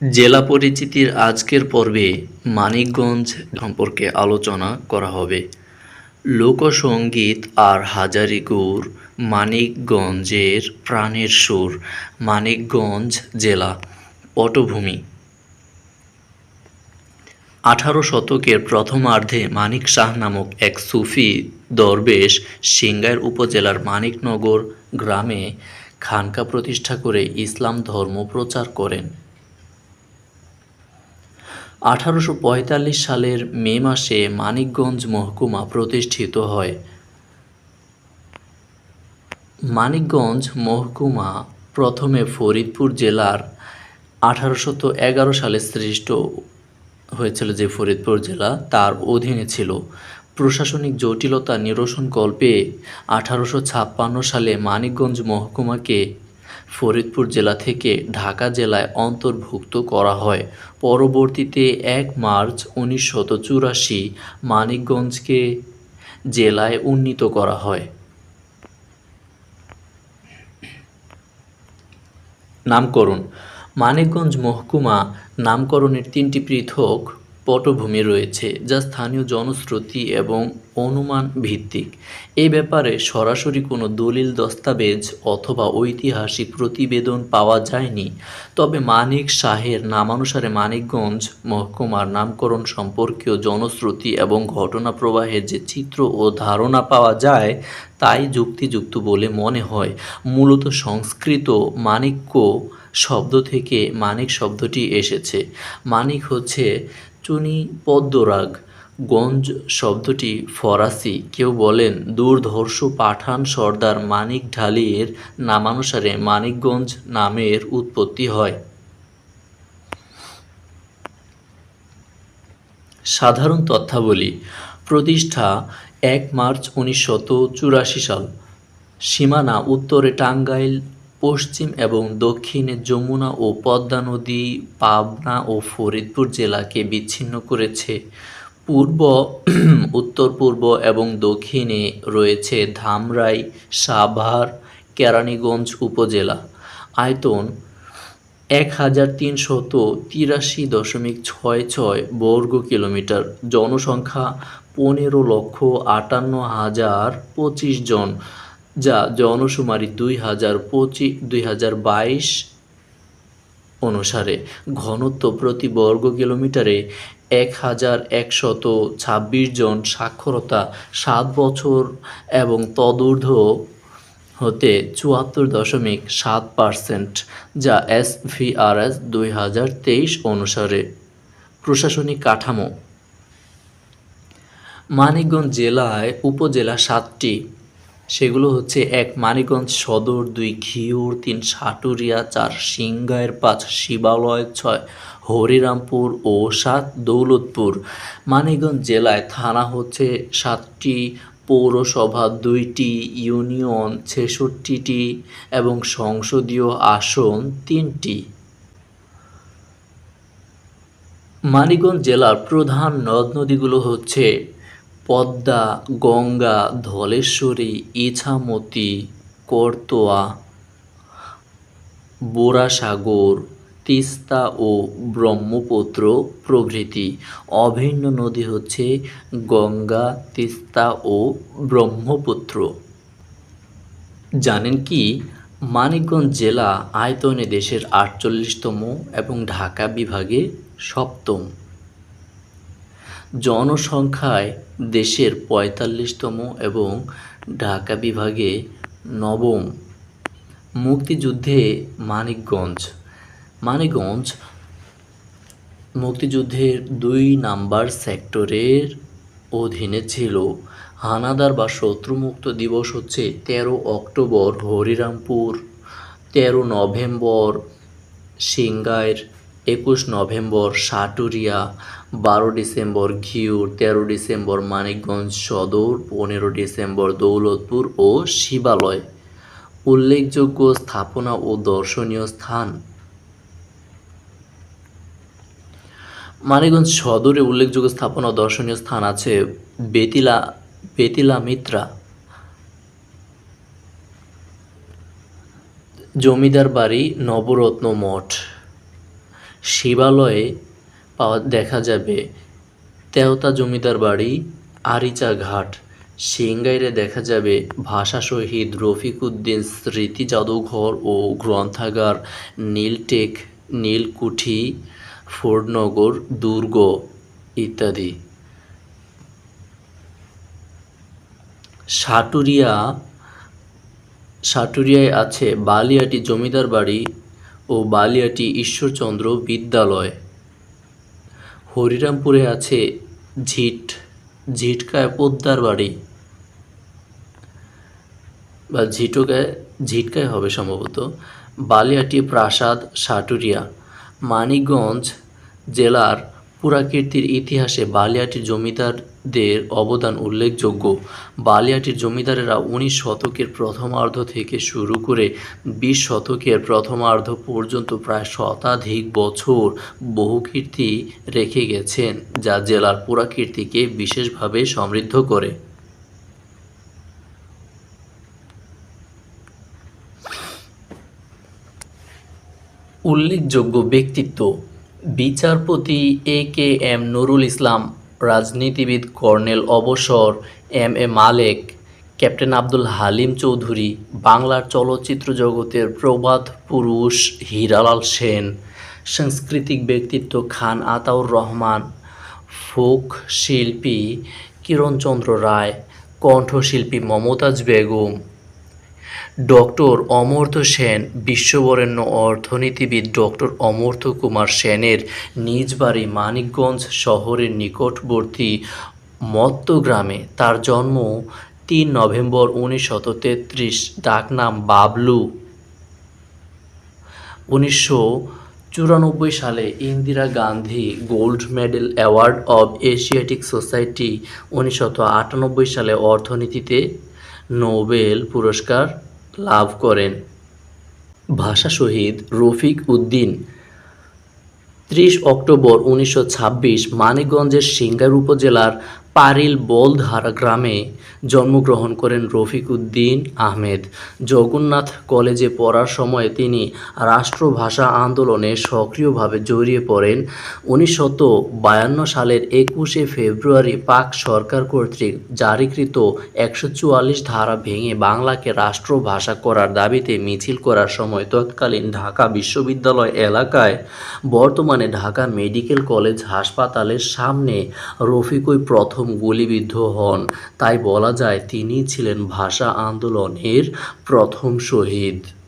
জেলা পরিচিতির আজকের পর্বে মানিকগঞ্জ সম্পর্কে আলোচনা করা হবে। লোকসঙ্গীত আর হাজারীগুড় মানিকগঞ্জের প্রাণের সুর, মানিকগঞ্জ জেলা পটভূমি। আঠারো শতকের প্রথমার্ধে মানিক শাহ নামক এক সুফি দরবেশ সিংগাইর উপজেলার মানিকনগর গ্রামে খানকা প্রতিষ্ঠা করে ইসলাম ধর্ম প্রচার করেন। আঠারোশো পঁয়তাল্লিশ সালের মে মাসে মানিকগঞ্জ মহকুমা প্রতিষ্ঠিত হয়। মানিকগঞ্জ মহকুমা প্রথমে ফরিদপুর জেলার আঠারোশত এগারো সালে সৃষ্ট হয়েছিল যে ফরিদপুর জেলা, তার অধীনে ছিল। প্রশাসনিক জটিলতা নিরসনকল্পে আঠারোশো ছাপ্পান্ন সালে মানিকগঞ্জ মহকুমাকে ফরিদপুর জেলা থেকে ঢাকা জেলায় অন্তর্ভুক্ত করা হয়। পরবর্তীতে এক মার্চ উনিশশত চুরাশি মানিকগঞ্জকে জেলায় উন্নীত করা হয়। নামকরণ। মানিকগঞ্জ মহকুমা নামকরণের তিনটি পৃথক পটভূমি রয়েছে যা স্থানীয় জনশ্রুতি এবং অনুমান ভিত্তিক। এ ব্যাপারে সরাসরি কোনো দলিল, দস্তাবেজ অথবা ঐতিহাসিক প্রতিবেদন পাওয়া যায়নি। তবে মানিক শাহের নামানুসারে মানিকগঞ্জ মহকুমার নামকরণ সম্পর্কীয় জনশ্রুতি এবং ঘটনা প্রবাহের যে চিত্র ও ধারণা পাওয়া যায়, তাই যুক্তিযুক্ত বলে মনে হয়। মূলত সংস্কৃত মানিক্য শব্দ থেকে মানিক শব্দটি এসেছে। মানিক হচ্ছে চুনি পদ্মরাগ। গঞ্জ শব্দটি ফরাসি। কেউ বলেন, দুর্ধর্ষ পাঠান সর্দার মানিক ঢালির নামানুসারে মানিকগঞ্জ নামের উৎপত্তি হয়। সাধারণ তথ্যাবলী। প্রতিষ্ঠা এক মার্চ উনিশশত চুরাশি সাল। সীমানা উত্তরে টাঙ্গাইল পশ্চিম এবং দক্ষিণে যমুনা ও পদ্মা নদী, পাবনা ও ফরিদপুর জেলাকে বিচ্ছিন্ন করেছে। পূর্ব উত্তর পূর্ব এবং দক্ষিণে রয়েছে ধামরাই, সাভার, কেরানীগঞ্জ উপজেলা। আয়তন এক হাজার তিনশত তিরাশি দশমিক ছয় ছয় বর্গ কিলোমিটার। জনসংখ্যা পনেরো লক্ষ আটান্ন হাজার পঁচিশ জন। যা জনশুমারি দুই হাজার পঁচিশ, দুই হাজার বাইশ অনুসারে ঘনত্ব প্রতি বর্গ কিলোমিটারে এক হাজার একশত ছাব্বিশ জন সাক্ষরতা সাত বছর এবং তদূর্ধ্ব হতে চুয়াত্তর দশমিক সাত পারসেন্ট, যা এস ভিআরএস দুই হাজার তেইশ অনুসারে প্রশাসনিক কাঠামো। মানিকগঞ্জ জেলায় উপজেলা সাতটি। সেগুলো হচ্ছে এক মানিকগঞ্জ সদর, দুই ঘিওর, তিন সাটুরিয়া, চার সিংগাইর পাঁচ শিবালয়, ছয় হরিরামপুর ও সাত দৌলতপুর। মানিকগঞ্জ জেলায় থানা হচ্ছে সাতটি, পৌরসভা দুইটি, ইউনিয়ন ছেষট্টিটি এবং সংসদীয় আসন তিনটি। মানিকগঞ্জ জেলার প্রধান নদ নদীগুলো হচ্ছে পদ্মা, গঙ্গা, ধলেশ্বরী, ইছামতি, করতোয়া, বোরাসাগর, তিস্তা ও ব্রহ্মপুত্র প্রভৃতি। অভিন্ন নদী হচ্ছে গঙ্গা, তিস্তা ও ব্রহ্মপুত্র। জানেন কি? মানিকগঞ্জ জেলা আয়তনে দেশের আটচল্লিশতম এবং ঢাকা বিভাগে সপ্তম। জনসংখ্যায় দেশের পঁয়তাল্লিশতম এবং ঢাকা বিভাগে নবম মুক্তিযুদ্ধে মানিকগঞ্জ। মানিকগঞ্জ মুক্তিযুদ্ধের দুই নাম্বার সেক্টরের অধীনে ছিল। হানাদার বা শত্রুমুক্ত দিবস হচ্ছে তেরো অক্টোবর হরিরামপুর, তেরো নভেম্বর সিংগাইর একুশ নভেম্বর, সাটুরিয়া, বারো ডিসেম্বর ঘিউর তেরো ডিসেম্বর, মানিকগঞ্জ সদর, পনেরো ডিসেম্বর, দৌলতপুর ও শিবালয়। উল্লেখযোগ্য স্থাপনা ও দর্শনীয় স্থান। মানিকগঞ্জ সদরে উল্লেখযোগ্য স্থাপনা ও দর্শনীয় স্থান আছে বেতিলা বেতিলা মিত্রা। জমিদার বাড়ি নবরত্ন মঠ। শিবালয়ে পাওয়া, দেখা যাবে তেওতা জমিদার বাড়ি, আরিচা ঘাট। সিংগাইরে দেখা যাবে ভাষা শহীদ রফিক উদ্দিন স্মৃতি জাদুঘর ও গ্রন্থাগার, নীলটেক, নীলকুঠি ফোর্ডনগর দুর্গ ইত্যাদি। সাটুরিয়া, সাটুরিয়ায় আছে বালিয়াটি জমিদার বাড়ি ও বালিয়াটি ঈশ্বরচন্দ্র বিদ্যালয়। হরিরামপুরে আছে ঝিট, ঝিটকায় পোদ্দার বাড়ি। বা ঝিটকায় ঝিটকায় হবে সম্ভবত। বালিয়াটি প্রাসাদ সাটুরিয়া, মানিকগঞ্জ জেলার পুরাকীর্তির ইতিহাসে বালিয়াটির জমিদারদের অবদান উল্লেখযোগ্য। বালিয়াটির জমিদারেরা উনিশ শতকের প্রথমার্ধ থেকে শুরু করে বিশ শতকের প্রথমার্ধ পর্যন্ত প্রায় শতাধিক বছর বহু কীর্তি রেখে গেছেন, যা জেলার পুরাকীর্তিকে বিশেষভাবে সমৃদ্ধ করে। উল্লেখযোগ্য ব্যক্তিত্ব, বিচারপতি এ কে এম নুরুল ইসলাম। রাজনীতিবিদ কর্নেল অবসর M A Malek, captain Abdul Halim Chowdhury, বাংলার চলচ্চিত্র জগতের প্রবাদ পুরুষ হীরালাল সেন, সাংস্কৃতিক ব্যক্তিত্ব খান আতাউর রহমান, ফোক শিল্পী কিরণচন্দ্র রায়, কণ্ঠশিল্পী মমতাজ বেগম ডক্টর অমর্ত্য সেন, বিশ্ববরেণ্য অর্থনীতিবিদ ডক্টর অমর্ত্য কুমার সেনের নিজ বাড়ি মানিকগঞ্জ শহরের নিকটবর্তী মত্ত গ্রামে তার জন্ম তিন নভেম্বর উনিশশত তেত্রিশ ডাকনাম বাবলু। উনিশশো চুরানব্বই সালে Indira Gandhi gold medal award of Asiatic society আটানব্বই সালে অর্থনীতিতে নোবেল পুরস্কার লাভ করেন। ভাষা শহীদ রফিক উদ্দিন ত্রিশ অক্টোবর উনিশশো ছাব্বিশ মানিকগঞ্জের সিঙ্গার উপজেলার পারিল বলধারা গ্রামে জন্মগ্রহণ করেন রফিক উদ্দিন আহমেদ। জগন্নাথ কলেজে পড়ার সময় তিনি রাষ্ট্রভাষা আন্দোলনে সক্রিয়ভাবে জড়িয়ে পড়েন। উনিশশত বায়ান্ন সালের একুশে ফেব্রুয়ারি পাক সরকার কর্তৃক জারিকৃত একশো চুয়াল্লিশ ধারা ভেঙে বাংলাকে রাষ্ট্রভাষা করার দাবিতে মিছিল করার সময় তৎকালীন ঢাকা বিশ্ববিদ্যালয় এলাকায়, বর্তমানে ঢাকা মেডিকেল কলেজ হাসপাতালের সামনে রফিকই প্রথম গুলিবিদ্ধ হন। তাই বলা যায় তিনি ছিলেন ভাষা আন্দোলনের প্রথম শহীদ।